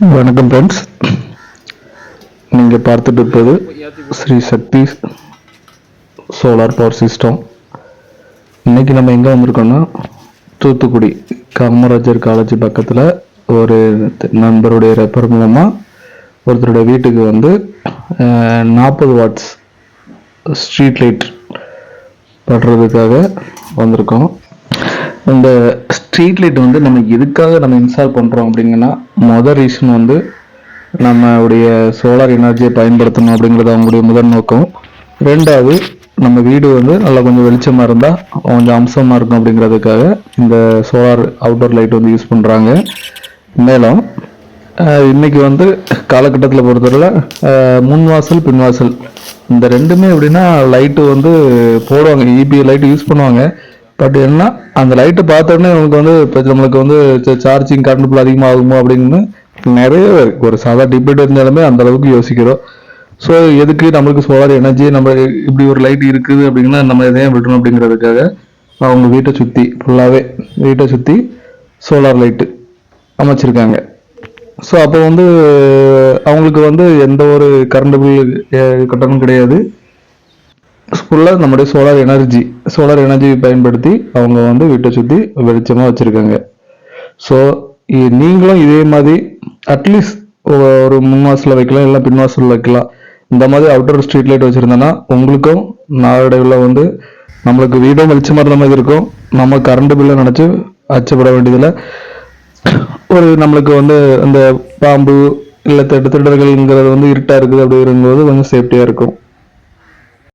வணக்கம் ஃப்ரெண்ட்ஸ் நீங்கள் பார்த்துட்டு இருப்பது Sri Sakthi solar power system இன்றைக்கி நம்ம எங்கே வந்திருக்கோம்னா தூத்துக்குடி காமராஜர் காலேஜ் பக்கத்தில் ஒரு நண்பருடைய ரெஃபர் மூலமாக ஒருத்தருடைய வீட்டுக்கு வந்து நாற்பது வாட்ஸ் ஸ்ட்ரீட் லைட் படுறதுக்காக வந்திருக்கோம். இந்த ஸ்ட்ரீட் லைட் வந்து நம்ம எதுக்காக நம்ம இன்ஸ்டால் பண்ணுறோம் அப்படிங்கன்னா மொதல் ரீசன் வந்து நம்மளுடைய சோலார் எனர்ஜியை பயன்படுத்தணும் அப்படிங்கிறது அவங்களுடைய முதல் நோக்கம். ரெண்டாவது நம்ம வீடு வந்து நல்லா கொஞ்சம் வெளிச்சமாக இருந்தால் கொஞ்சம் அம்சமாக இருக்கும் அப்படிங்கிறதுக்காக இந்த சோலார் அவுட்டோர் லைட் வந்து யூஸ் பண்ணுறாங்க மேலும் இன்றைக்கி வந்து காலகட்டத்தில் பொறுத்தவரை முன் வாசல் பின் வாசல் இந்த ரெண்டுமே எப்படின்னா லைட்டு வந்து போடுவாங்க. இபி லைட்டு யூஸ் பண்ணுவாங்க. பட் என்ன? அந்த லைட்டை பார்த்த உடனே நமக்கு வந்து இப்போ நம்மளுக்கு வந்து சார்ஜிங் கரண்ட் பில் அதிகமாகுமோ அப்படின்னு நிறைய இருக்கு. ஒரு சாதா டிபேட் இருந்தாலுமே அந்த அளவுக்கு யோசிக்கிறோம். ஸோ எதுக்கு நம்மளுக்கு சோலார் எனர்ஜி நம்ம இப்படி ஒரு லைட் இருக்குது அப்படின்னா நம்ம எதையும் விடணும் அப்படிங்கிறதுக்காக அவங்க வீட்டை சுற்றி ஃபுல்லாகவே வீட்டை சுற்றி சோலார் லைட்டு அமைச்சிருக்காங்க. ஸோ அப்போ வந்து அவங்களுக்கு வந்து எந்த ஒரு கரண்ட் பில் கட்டணம் கிடையாது. ஃபுல்லாக நம்முடைய சோலார் எனர்ஜி சோலார் எனர்ஜி பயன்படுத்தி அவங்க வந்து வீட்டை சுற்றி வெளிச்சமாக வச்சுருக்காங்க. ஸோ நீங்களும் இதே மாதிரி அட்லீஸ்ட் ஒரு முன் வாசலில் வைக்கலாம் இல்லை பின் வாசலில் வைக்கலாம். இந்த மாதிரி அவுட்டர் ஸ்ட்ரீட் லைட் வச்சுருந்தோன்னா உங்களுக்கும் நாளடைவில் வந்து நம்மளுக்கு வீடும் வெளிச்சமாக இருந்த மாதிரி இருக்கும். நம்ம கரண்ட் பில்லை நினச்சி அச்சப்பட வேண்டியதில்லை. ஒரு நம்மளுக்கு வந்து அந்த பாம்பு இல்லை திட்ட திட்டர்கள்ங்கிறது வந்து இருட்டாக இருக்குது அப்படிங்கும்போது கொஞ்சம் சேஃப்டியாக இருக்கும்.